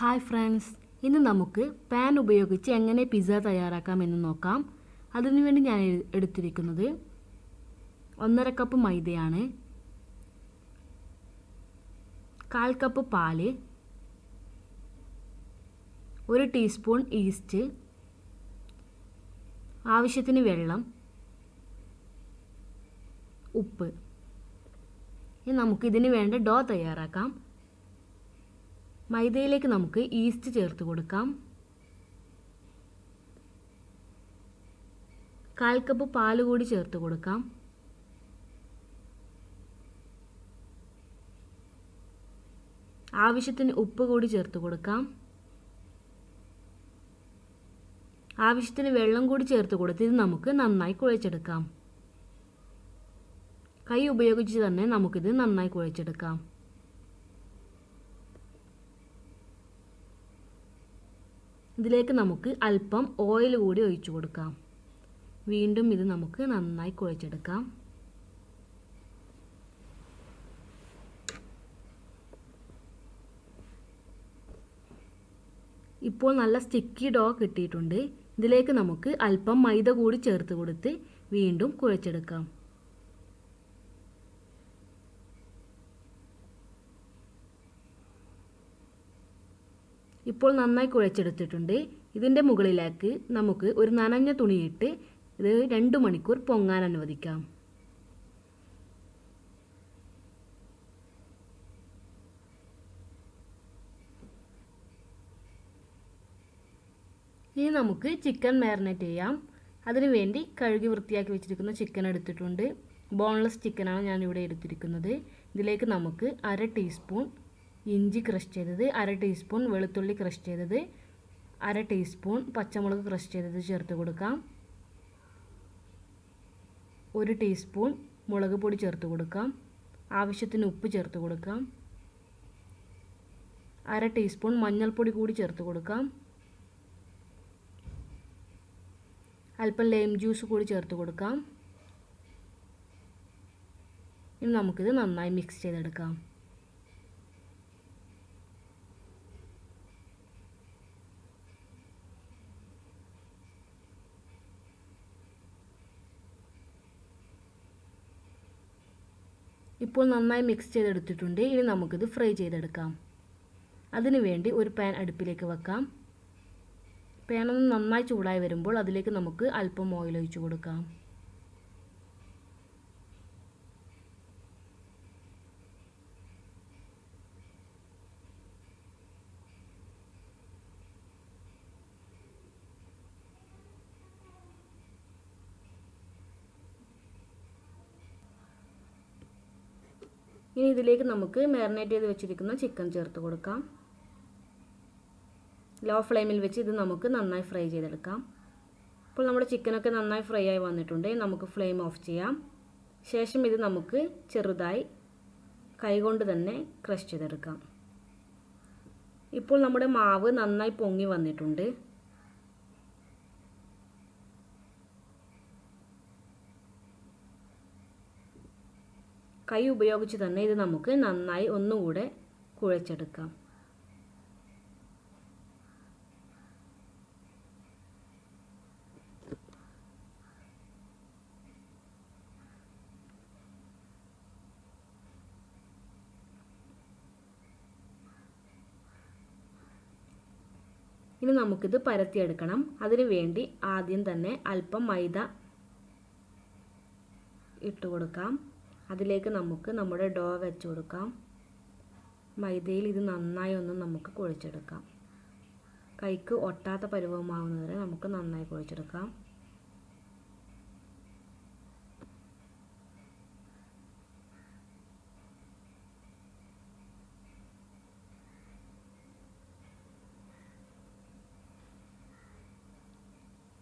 Hi friends ഇന്ന് നമുക്ക് pan ഉപയോഗിച്ച് എങ്ങനെ പിസ്സ തയ്യാറാക്കാം എന്ന് നോക്കാം. അതിനുവേണ്ടി ഞാൻ എടുത്തിരിക്കുന്നത് ഒന്നര കപ്പ് മൈദയാണ്. കാൽ കപ്പ് പാൽ. ഒരു ടീസ്പൂൺ ഈസ്റ്റ് ആവശ്യത്തിന് വെള്ളം. ഉപ്പ്. ഇനി നമുക്കിതിന് വേണ്ട ഡോ തയ്യാറാക്കാം. മൈദയിലേക്ക് നമുക്ക് ഈസ്റ്റ് ചേർത്ത് കൊടുക്കാം. കാൽ കപ്പ് പാൽ കൂടി ചേർത്ത് കൊടുക്കാം. ആവശ്യത്തിന് ഉപ്പ് കൂടി ചേർത്ത് കൊടുക്കാം. ആവശ്യത്തിന് വെള്ളം കൂടി ചേർത്ത് കൊടുത്ത് ഇത് നമുക്ക് നന്നായി കുഴച്ചെടുക്കാം. കൈ ഉപയോഗിച്ച് തന്നെ നമുക്കിത് നന്നായി കുഴച്ചെടുക്കാം. ഇതിലേക്ക് നമുക്ക് അല്പം ഓയിൽ കൂടി ഒഴിച്ചു കൊടുക്കാം. വീണ്ടും ഇത് നമുക്ക് നന്നായി കുഴച്ചെടുക്കാം. ഇപ്പോൾ നല്ല സ്റ്റിക്കി ഡോ കിട്ടിയിട്ടുണ്ട്. ഇതിലേക്ക് നമുക്ക് അല്പം മൈദ കൂടി ചേർത്ത് കൊടുത്ത് വീണ്ടും കുഴച്ചെടുക്കാം. ഇപ്പോൾ നന്നായി കുഴച്ചെടുത്തിട്ടുണ്ട്. ഇതിന്റെ മുകളിലേക്ക് നമുക്ക് ഒരു നനഞ്ഞ തുണിയിട്ട് ഇത് രണ്ട് മണിക്കൂർ പൊങ്ങാൻ അനുവദിക്കാം. ഇനി നമുക്ക് ചിക്കൻ മാരിനേറ്റ് ചെയ്യാം. അതിനുവേണ്ടി കഴുകി വൃത്തിയാക്കി വെച്ചിരിക്കുന്ന ചിക്കൻ എടുത്തിട്ടുണ്ട്. ബോൺലെസ് ചിക്കനാണ് ഞാനിവിടെ എടുത്തിരിക്കുന്നത്. ഇതിലേക്ക് നമുക്ക് അര ടീസ്പൂൺ ഇഞ്ചി ക്രഷ് ചെയ്തത് അര ടീസ്പൂൺ വെളുത്തുള്ളി ക്രഷ് ചെയ്തത്. അര ടീസ്പൂൺ പച്ചമുളക് ക്രഷ് ചെയ്തത് ചേർത്ത് കൊടുക്കാം. ഒരു ടീസ്പൂൺ മുളക് പൊടി ചേർത്ത് കൊടുക്കാം. ആവശ്യത്തിന് ഉപ്പ് ചേർത്ത് കൊടുക്കാം. അര ടീസ്പൂൺ മഞ്ഞൾപ്പൊടി കൂടി ചേർത്ത് കൊടുക്കാം. അല്പം ലൈം ജ്യൂസ് കൂടി ചേർത്ത് കൊടുക്കാം. ഇനി നമുക്കിത് നന്നായി മിക്സ് ചെയ്തെടുക്കാം. ഇപ്പോൾ നന്നായി മിക്സ് ചെയ്തെടുത്തിട്ടുണ്ട്. ഇനി നമുക്കിത് ഫ്രൈ ചെയ്തെടുക്കാം. അതിനുവേണ്ടി ഒരു പാൻ അടുപ്പിലേക്ക് വെക്കാം. പാനൊന്ന് നന്നായി ചൂടായി വരുമ്പോൾ അതിലേക്ക് നമുക്ക് അല്പം ഓയിൽ ഒഴിച്ചു കൊടുക്കാം. ഇനി ഇതിലേക്ക് നമുക്ക് മാരിനേറ്റ് ചെയ്ത് വെച്ചിരിക്കുന്ന ചിക്കൻ ചേർത്ത് കൊടുക്കാം. ലോ ഫ്ലെയിമിൽ വെച്ച് ഇത് നമുക്ക് നന്നായി ഫ്രൈ ചെയ്തെടുക്കാം. അപ്പോൾ നമ്മുടെ ചിക്കനൊക്കെ നന്നായി ഫ്രൈ ആയി വന്നിട്ടുണ്ട്. നമുക്ക് ഫ്ലെയിം ഓഫ് ചെയ്യാം. ശേഷം ഇത് നമുക്ക് ചെറുതായി കൈകൊണ്ട് തന്നെ ക്രഷ് ചെയ്തെടുക്കാം. ഇപ്പോൾ നമ്മുടെ മാവ് നന്നായി പൊങ്ങി വന്നിട്ടുണ്ട്. കൈ ഉപയോഗിച്ച് തന്നെ ഇത് നമുക്ക് നന്നായി ഒന്നുകൂടെ കുഴച്ചെടുക്കാം. ഇനി നമുക്കിത് പരത്തിയെടുക്കണം. അതിനു വേണ്ടി ആദ്യം തന്നെ അല്പം മൈദ ഇട്ട് കൊടുക്കാം അതിലേക്ക് നമുക്ക് നമ്മുടെ ഡോ വെച്ച് കൊടുക്കാം. മൈദയിൽ ഇത് നന്നായി ഒന്ന് നമുക്ക് കുഴച്ചെടുക്കാം. കൈക്ക് ഒട്ടാത്ത പരുവമാകുന്നതുവരെ നമുക്ക് നന്നായി കുഴച്ചെടുക്കാം.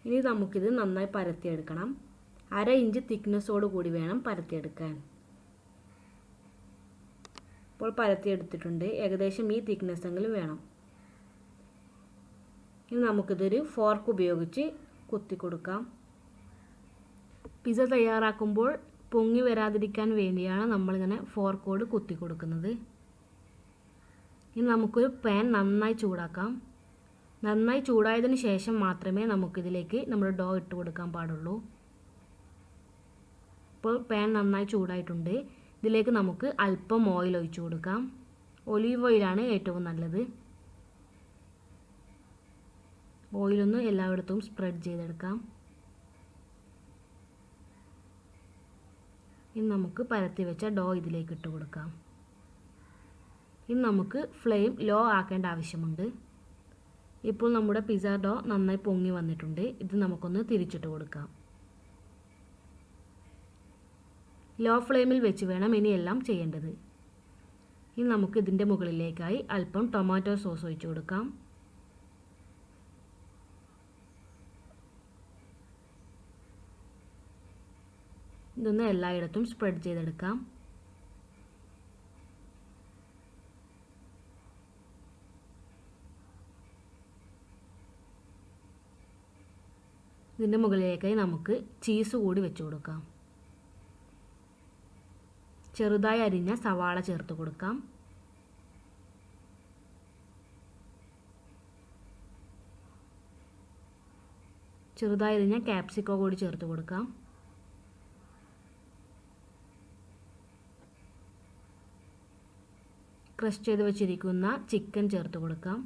ഇനി നമുക്കിത് നന്നായി പരത്തിയെടുക്കണം. അര ഇഞ്ച് തിക്നെസ്സോട് കൂടി വേണം പരത്തിയെടുക്കാൻ. ഇപ്പോൾ പരത്തിയെടുത്തിട്ടുണ്ട്. ഏകദേശം ഈ തിക്നെസ് എങ്കിലും വേണം. ഇനി നമുക്കിതൊരു ഫോർക്ക് ഉപയോഗിച്ച് കുത്തി കൊടുക്കാം പിസ തയ്യാറാക്കുമ്പോൾ പൊങ്ങി വരാതിരിക്കാൻ വേണ്ടിയാണ് നമ്മളിങ്ങനെ ഫോർക്കോട് കുത്തി കൊടുക്കുന്നത് ഇനി നമുക്കൊരു പാൻ നന്നായി ചൂടാക്കാം. നന്നായി ചൂടായതിന് ശേഷം മാത്രമേ നമുക്കിതിലേക്ക് നമ്മുടെ ഡോ ഇട്ട് കൊടുക്കാൻ പാടുള്ളൂ. ഇപ്പോൾ പാൻ നന്നായി ചൂടായിട്ടുണ്ട്. ഇതിലേക്ക് നമുക്ക് അല്പം ഓയിൽ ഒഴിച്ചു കൊടുക്കാം. ഒലീവ് ഓയിലാണ് ഏറ്റവും നല്ലത്. ഓയിലൊന്ന് എല്ലായിടത്തും സ്പ്രെഡ് ചെയ്തെടുക്കാം. ഇനി നമുക്ക് പരത്തി വെച്ച ഡോ ഇതിലേക്ക് ഇട്ട് കൊടുക്കാം. ഇനി നമുക്ക് ഫ്ലെയിം ലോ ആക്കേണ്ട ആവശ്യമുണ്ട്. ഇപ്പോൾ നമ്മുടെ പിസ്സ ഡോ നന്നായി പൊങ്ങി വന്നിട്ടുണ്ട്. ഇത് നമുക്കൊന്ന് തിരിച്ചിട്ട് കൊടുക്കാം. ലോ ഫ്ലെയിമിൽ വെച്ച് വേണം ഇനിയെല്ലാം ചെയ്യേണ്ടത്. ഇനി നമുക്ക് ഇതിന്റെ മുകളിലേക്കായി അല്പം ടൊമാറ്റോ സോസ് ഒഴിച്ചു കൊടുക്കാം. ഇതൊന്ന് എല്ലായിടത്തും സ്പ്രെഡ് ചെയ്തെടുക്കാം. ഇതിന്റെ മുകളിലേക്കായി നമുക്ക് ചീസ് കൂടി വെച്ച് കൊടുക്കാം. ചെറുതായി അരിഞ്ഞ സവാള ചേർത്ത് കൊടുക്കാം. ചെറുതായി അരിഞ്ഞ ക്യാപ്സിക്കോ കൂടി ചേർത്ത് കൊടുക്കാം. ക്രഷ് ചെയ്ത് വെച്ചിരിക്കുന്ന ചിക്കൻ ചേർത്ത് കൊടുക്കാം.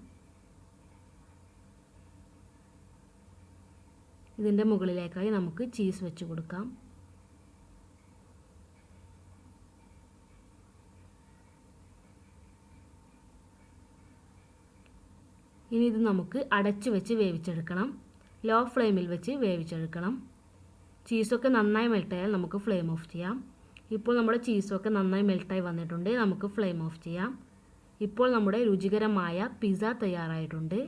ഇതിന്റെ മുകളിലേക്കായി നമുക്ക് ചീസ് വെച്ച് കൊടുക്കാം. ഇനി ഇത് നമുക്ക് അടച്ചു വെച്ച് വേവിച്ചെടുക്കണം. ലോ ഫ്ലെയിമിൽ വെച്ച് വേവിച്ചെടുക്കണം. ചീസൊക്കെ നന്നായി മെൽട്ടായാൽ നമുക്ക് ഫ്ലെയിം ഓഫ് ചെയ്യാം. ഇപ്പോൾ നമ്മുടെ ചീസൊക്കെ നന്നായി മെൽട്ടായി വന്നിട്ടുണ്ട്. നമുക്ക് ഫ്ലെയിം ഓഫ് ചെയ്യാം. ഇപ്പോൾ നമ്മുടെ രുചികരമായ പിസ്സ തയ്യാറായിട്ടുണ്ട്.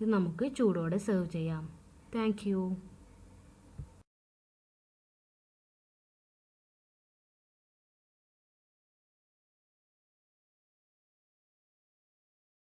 ഇത് നമുക്ക് ചൂടോടെ സെർവ് ചെയ്യാം. താങ്ക്